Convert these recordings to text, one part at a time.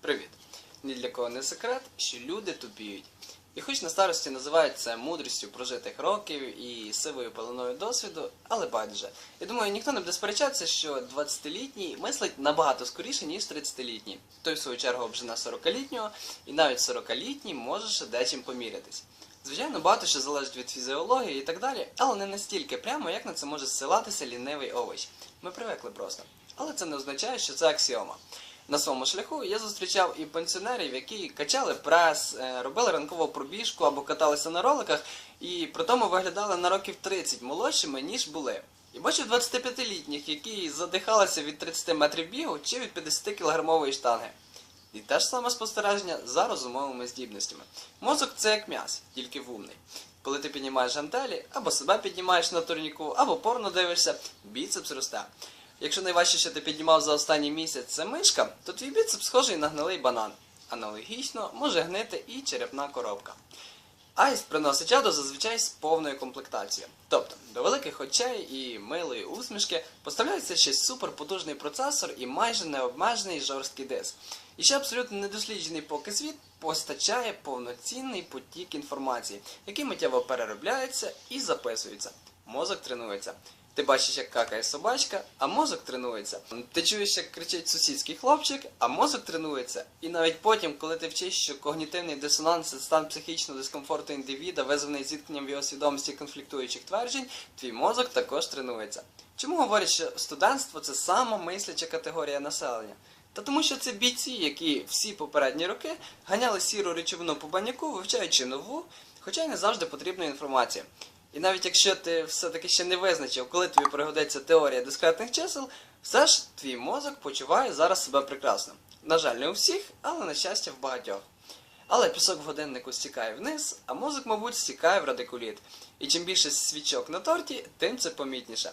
Привіт! Ні для кого не секрет, що люди тупіють. І хоч на старості називають це мудрістю прожитих років і сивою пеленою досвіду, але байдуже. Я думаю, ніхто не буде сперечатися, що 20-літній мислить набагато скоріше, ніж 30-літній. Той, в свою чергу, обжена 40-літнього, і навіть 40-літній може ще дечим помірятись. Звичайно, багато що залежить від фізіології і так далі, але не настільки прямо, як на це може зсилатися лінивий овоч. Ми привикли просто. Але це не означає, що це аксіома. На своєму шляху я зустрічав і пенсіонерів, які качали прес, е, робили ранкову пробіжку або каталися на роликах, і при тому виглядали на років 30 молодшими, ніж були. І бачив 25-літніх, які задихалися від 30 метрів бігу чи від 50 кілограмової штанги. І те ж саме спостереження за розумовими здібностями. Мозок це як м'яс, тільки вумний. Коли ти піднімаєш гантелі, або себе піднімаєш на турніку, або порно дивишся, біцепс росте. Якщо найважче, що ти піднімав за останній місяць, це мишка, то твій біцепс схожий на гнилий банан. Аналогічно може гнити і черепна коробка. Аїст приносить чадо зазвичай з повною комплектацією. Тобто до великих очей і милої усмішки поставляється ще суперпотужний процесор і майже необмежений жорсткий диск. І ще абсолютно недосліджений поки світ постачає повноцінний потік інформації, який миттєво переробляється і записується. Мозок тренується. Ти бачиш, як какає собачка, а мозок тренується. Ти чуєш, як кричить сусідський хлопчик, а мозок тренується. І навіть потім, коли ти вчиш, що когнітивний дисонанс це стан психічного дискомфорту індивіда, визваний зіткненням в його свідомості конфліктуючих тверджень, твій мозок також тренується. Чому говорять, що студентство це самомисляча категорія населення? Та тому, що це бійці, які всі попередні роки ганяли сіру речовину по баняку, вивчаючи нову, хоча й не завжди потрібну інформацію. І навіть якщо ти все-таки ще не визначив, коли тобі пригодиться теорія дискретних чисел, все ж твій мозок почуває зараз себе прекрасно. На жаль, не у всіх, але на щастя в багатьох. Але пісок в годиннику стікає вниз, а мозок, мабуть, стікає в радикуліт. І чим більше свічок на торті, тим це помітніше.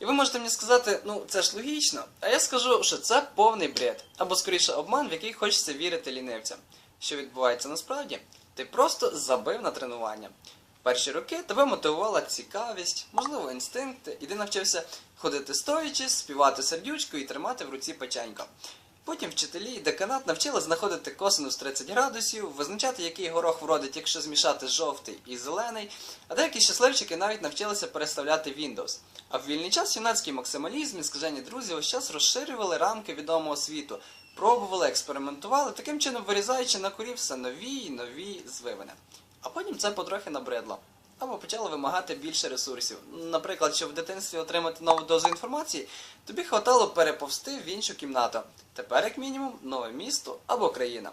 І ви можете мені сказати, ну це ж логічно, а я скажу, що це повний бред, або скоріше обман, в який хочеться вірити лінивцям. Що відбувається насправді? Ти просто забив на тренування. Перші роки тебе мотивувала цікавість, можливо, інстинкти, і ти навчився ходити стоячи, співати сердючку і тримати в руці печенько. Потім вчителі і деканат навчили знаходити косинус 30 градусів, визначати, який горох вродить, якщо змішати жовтий і зелений, а деякі щасливчики навіть навчилися переставляти Windows. А в вільний час юнацький максималізм і скажені друзі ось час розширювали рамки відомого світу, пробували, експериментували, таким чином вирізаючи на корів все нові й нові звивини. А потім це потрохи набридло. Або почали вимагати більше ресурсів. Наприклад, щоб в дитинстві отримати нову дозу інформації, тобі хватало переповзти в іншу кімнату. Тепер, як мінімум, нове місто або країна.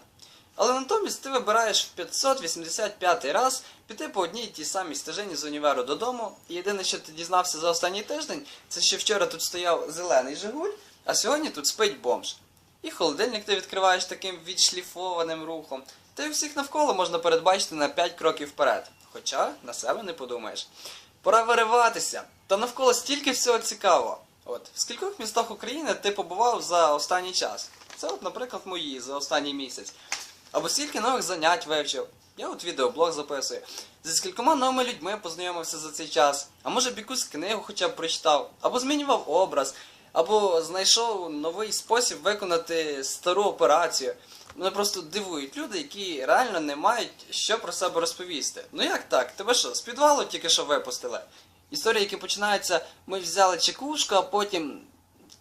Але натомість ти вибираєш в 585 раз піти по одній тій самій стежині з універу додому, і єдине, що ти дізнався за останній тиждень, це що вчора тут стояв зелений Жигуль, а сьогодні тут спить бомж. І холодильник ти відкриваєш таким відшліфованим рухом. Та й всіх навколо можна передбачити на 5 кроків вперед. Хоча на себе не подумаєш. Пора вириватися. Та навколо стільки всього цікавого. От, в скількох містах України ти побував за останній час? Це, от, наприклад, мої за останній місяць. Або скільки нових занять вивчив. Я от відеоблог записую. Зі скількома новими людьми познайомився за цей час. А може б якусь книгу хоча б прочитав, або змінював образ, або знайшов новий спосіб виконати стару операцію. Мене просто дивують люди, які реально не мають що про себе розповісти. Ну як так? Тебе що, з підвалу тільки що випустили? Історії, які починаються, ми взяли чекушку, а потім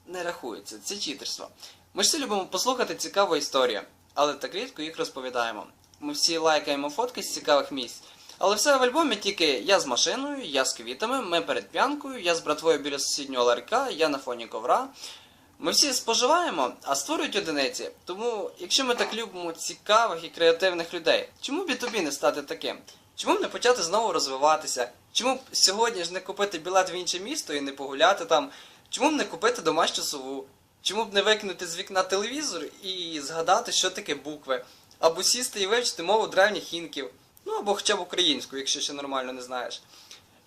не рахується. Це читерство. Ми ж всі любимо послухати цікаву історію, але так рідко їх розповідаємо. Ми всі лайкаємо фотки з цікавих місць. Але все в альбомі тільки я з машиною, я з квітами, ми перед п'янкою, я з братвою біля сусіднього ларька, я на фоні ковра. Ми всі споживаємо, а створюють одиниці. Тому, якщо ми так любимо цікавих і креативних людей, чому б і тобі не стати таким? Чому б не почати знову розвиватися? Чому б сьогодні ж не купити білет в інше місто і не погуляти там? Чому б не купити домашню сову? Чому б не викинути з вікна телевізор і згадати, що таке букви? Або сісти і вивчити мову древніх інків? Ну або хоча б українську, якщо ще нормально не знаєш.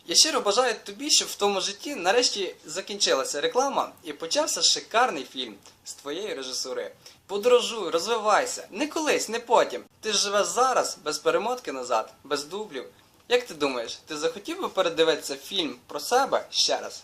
Я щиро бажаю тобі, щоб в тому житті нарешті закінчилася реклама і почався шикарний фільм з твоєї режисури. Подорожуй, розвивайся, не колись, не потім. Ти живеш зараз, без перемотки назад, без дублів. Як ти думаєш, ти захотів би передивитися фільм про себе ще раз?